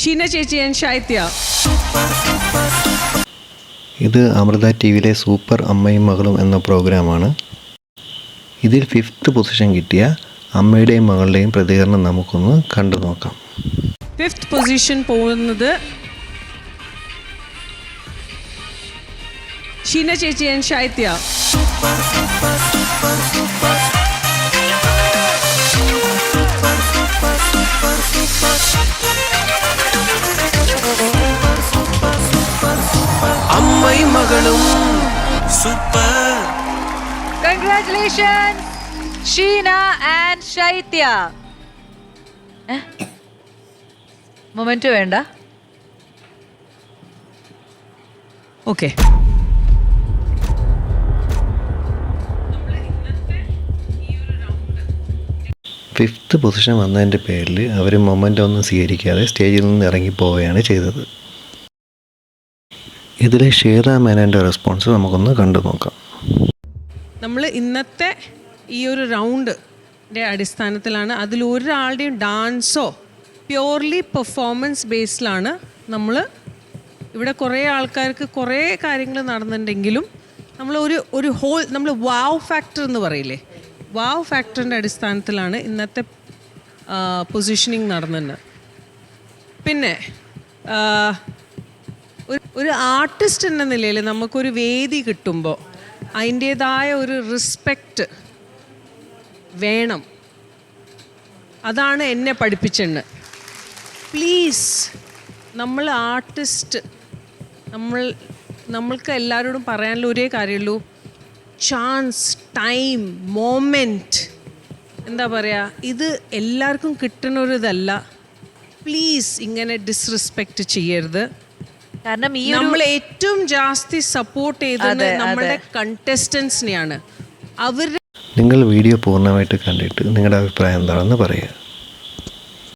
ഷീന ചേച്ചി ഞാൻ ഷൈത്യ ഇത് അമൃത ടി വിയിലെ സൂപ്പർ അമ്മയും മകളും എന്ന പ്രോഗ്രാമാണ്. ഇതിൽ ഫിഫ്ത്ത് പൊസിഷൻ കിട്ടിയ അമ്മയുടെയും മകളുടെയും പ്രതികരണം നമുക്കൊന്ന് കണ്ടു നോക്കാം. ഫിഫ്ത്ത് പൊസിഷൻ പോകുന്നത് ഷീന ചേച്ചി ആൻഡ് ഷൈത്യ അമ്മയും മകളും super. Congratulations, Sheena and Shaithya. Moment വേണ്ട. ഓക്കെ ഫിഫ്ത്ത് പൊസിഷൻ വന്നതിന്റെ പേരിൽ അവർ മൊമെന്റ് ഒന്നും സ്വീകരിക്കാതെ സ്റ്റേജിൽ നിന്ന് ഇറങ്ങിപ്പോവുകയാണ് ചെയ്തത്. ഇതിലെ ഷേത മേനന്റെ റെസ്പോൺസ് നമുക്കൊന്ന് കണ്ടു നോക്കാം. നമ്മൾ ഇന്നത്തെ ഈ ഒരു റൗണ്ടിന്റെ അടിസ്ഥാനത്തിലാണ് അതിൽ ഒരാളുടെയും ഡാൻസോ പ്യോർലി പെർഫോമൻസ് ബേസിലാണ് നമ്മൾ ഇവിടെ കുറേ ആൾക്കാർക്ക് കുറേ കാര്യങ്ങൾ നടന്നിട്ടുണ്ടെങ്കിലും നമ്മൾ ഒരു ഒരു ഹോൾ നമ്മൾ വാവ് ഫാക്ടർ എന്ന് പറയില്ലേ? വാവ് ഫാക്ടറിന്റെ അടിസ്ഥാനത്തിലാണ് ഇന്നത്തെ പൊസിഷനിങ് നടന്നത് പിന്നെ ഒരു- ആർട്ടിസ്റ്റ് എന്ന നിലയിൽ നമുക്കൊരു വേദി കിട്ടുമ്പോൾ അതിന്റേതായ ഒരു റിസ്പെക്റ്റ് വേണം. അതാണ് എന്നെ പഠിപ്പിച്ചെന്ന് പ്ലീസ് നമ്മൾ ആർട്ടിസ്റ്റ് നമ്മൾ നമ്മൾക്ക് എല്ലാവരോടും പറയാനുള്ള ഒരേ കാര്യമുള്ളൂ. ചാൻസ് ടൈം മോമെന്റ് എന്താ പറയുക ഇത് എല്ലാവർക്കും കിട്ടുന്നൊരിതല്ല പ്ലീസ് ഇങ്ങനെ ഡിസ്റെസ്പെക്റ്റ് ചെയ്യരുത്. കാരണം ഈ ഒരു നമ്മൾ ഏറ്റവും ജാസ്തി സപ്പോർട്ട് ചെയ്തത് നമ്മുടെ കണ്ടസ്റ്റൻസിനെയാണ് അവർ നിങ്ങൾ വീഡിയോ പൂർണമായിട്ട് കണ്ടിട്ട് നിങ്ങളുടെ അഭിപ്രായം എന്താണെന്ന് പറയുക.